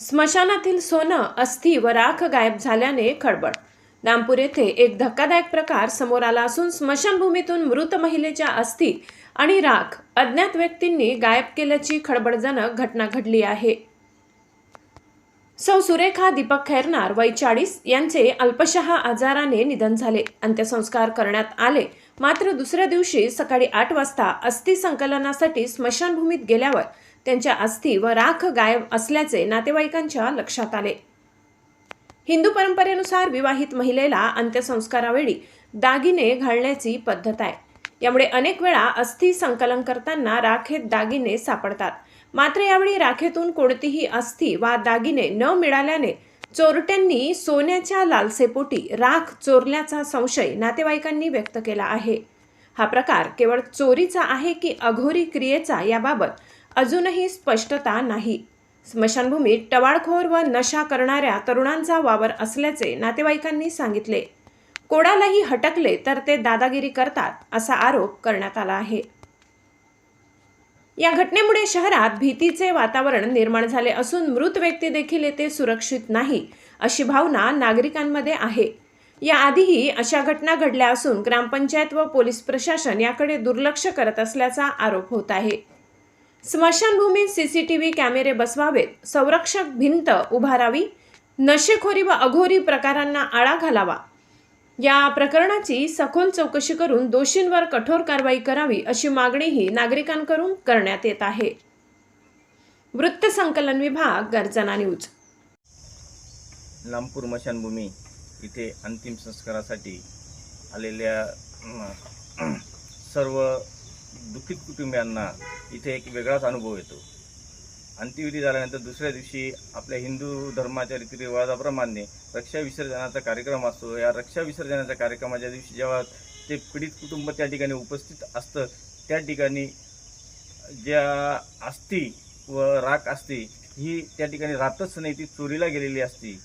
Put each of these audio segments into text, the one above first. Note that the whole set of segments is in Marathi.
स्मशानातील सोनं अस्थि व राख गायब झाल्याने खळबळ. नामपूर येथे एक धक्कादायक प्रकार समोर आला असून स्मशानभूमीतून मृत महिलेच्या अस्थि आणि राख अज्ञात व्यक्तींनी गायब केल्याची खळबळजनक घटना घडली आहे. सौ सुरेखा दीपक खैरनार वय चाळीस यांचे अल्पशः आजाराने निधन झाले. अंत्यसंस्कार करण्यात आले. मात्र दुसऱ्या दिवशी सकाळी आठ वाजता अस्थि संकलनासाठी स्मशानभूमीत गेल्यावर त्यांच्या अस्थि व राख गायब असल्याचे नातेवाईकांच्या लक्षात आले. हिंदू परंपरेनुसार विवाहित महिलेला अंत्यसंस्कारावेळी दागिने घालण्याची पद्धत आहे. यामुळे अनेक वेळा अस्थि संकलन करताना राखेत दागिने सापडतात. मात्र यावेळी राखेतून कोणतीही अस्थि वा दागिने न मिळाल्याने चोरट्यांनी सोन्याच्या लालसेपोटी राख चोरल्याचा संशय नातेवाईकांनी व्यक्त केला आहे. हा प्रकार केवळ चोरीचा आहे की अघोरी क्रियेचा याबाबत अजूनही स्पष्टता नाही. स्मशानभूमीत टवाळखोर व नशा करणाऱ्या तरुणांचा वावर असल्याचे नातेवाईकांनी सांगितले. कोणालाही हटकले तर ते दादागिरी करतात असा आरोप करण्यात आला आहे. या घटनेमुळे शहरात भीतीचे वातावरण निर्माण झाले असून मृत व्यक्ती देखील येथे सुरक्षित नाही अशी भावना नागरिकांमध्ये आहे. याआधीही अशा घटना घडल्या असून ग्रामपंचायत व पोलीस प्रशासन याकडे दुर्लक्ष करत असल्याचा आरोप होत आहे. स्मशानभूमीत सीसीटीव्ही कॅमेरे बसवावेत संरक्षक भिंत उभारावी नशेखोरी व अघोरी प्रकारांना आळा घालावा या प्रकरणाची सखोल चौकशी करून दोषींवर कठोर कारवाई करावी अशी मागणीही नागरिकांकडून करण्यात येत आहे वृत्त संकलन विभाग गर्जना न्यूज लांबपूर मशानभूमी इथे अंतिम संस्कारासाठी आलेल्या सर्व दुःखित कुटुंबियांना इथे एक वेगळाच अनुभव येतो. अंत्यविधी झाल्यानंतर दुसऱ्या दिवशी आपल्या हिंदू धर्माच्या रीतिरिवाजाप्रमाणे रक्षा विसर्जनाचा कार्यक्रम असतो. या रक्षा विसर्जनाच्या कार्यक्रमाच्या दिवशी जेव्हा ते पीडित कुटुंब त्या ठिकाणी उपस्थित असतं त्या ठिकाणी ज्या अस्थी व राख असते ही त्या ठिकाणी राहतच नाही ती चोरीला गेलेली असती.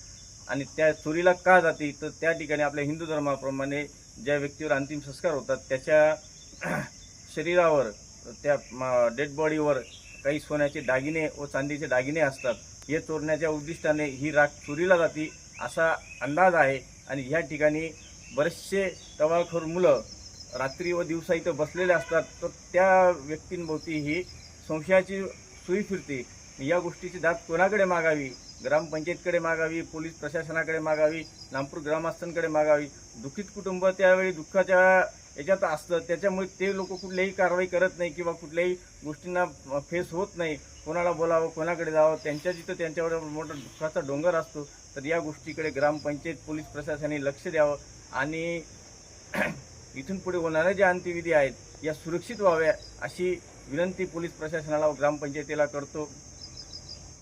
आणि त्या चोरीला का जाते? तर त्या ठिकाणी आपल्या हिंदू धर्माप्रमाणे ज्या व्यक्तीवर अंतिम संस्कार होतात त्याच्या शरीरावर त्या डेड बॉडीवर काही सोन्याचे दागिने व चांदीचे दागिने असतात. हे चोरण्याच्या उद्दिष्टाने ही राख चोरीला जाते असा अंदाज आहे आणि ह्या ठिकाणी बरेचसे टवाळखोर मुलं रात्री व दिवसा इथं बसलेले असतात. तर त्या व्यक्तींभोवती ही संशयाची सुई फिरते. या गोष्टीची दाद कोणाकडे मागावी? ग्रामपंचायतकडे मागावी? पोलीस प्रशासनाकडे मागावी? नागपूर ग्रामस्थांकडे मागावी? दुःखित कुटुंब त्यावेळी दुःखाच्या याच्यात असतं. त्याच्यामुळे ते लोक कुठल्याही कारवाई करत नाही किंवा कुठल्याही गोष्टींना फेस होत नाही. कोणाला बोलावं कोणाकडे जावं त्यांच्या जिथं त्यांच्यावर मोठा दुःखाचा डोंगर असतो तर या गोष्टीकडे ग्रामपंचायत पोलीस प्रशासनाने लक्ष द्यावं आणि इथून पुढे होणाऱ्या ज्या अंत्यविधी आहेत या सुरक्षित व्हाव्या अशी विनंती पोलीस प्रशासनाला व ग्रामपंचायतीला करतो.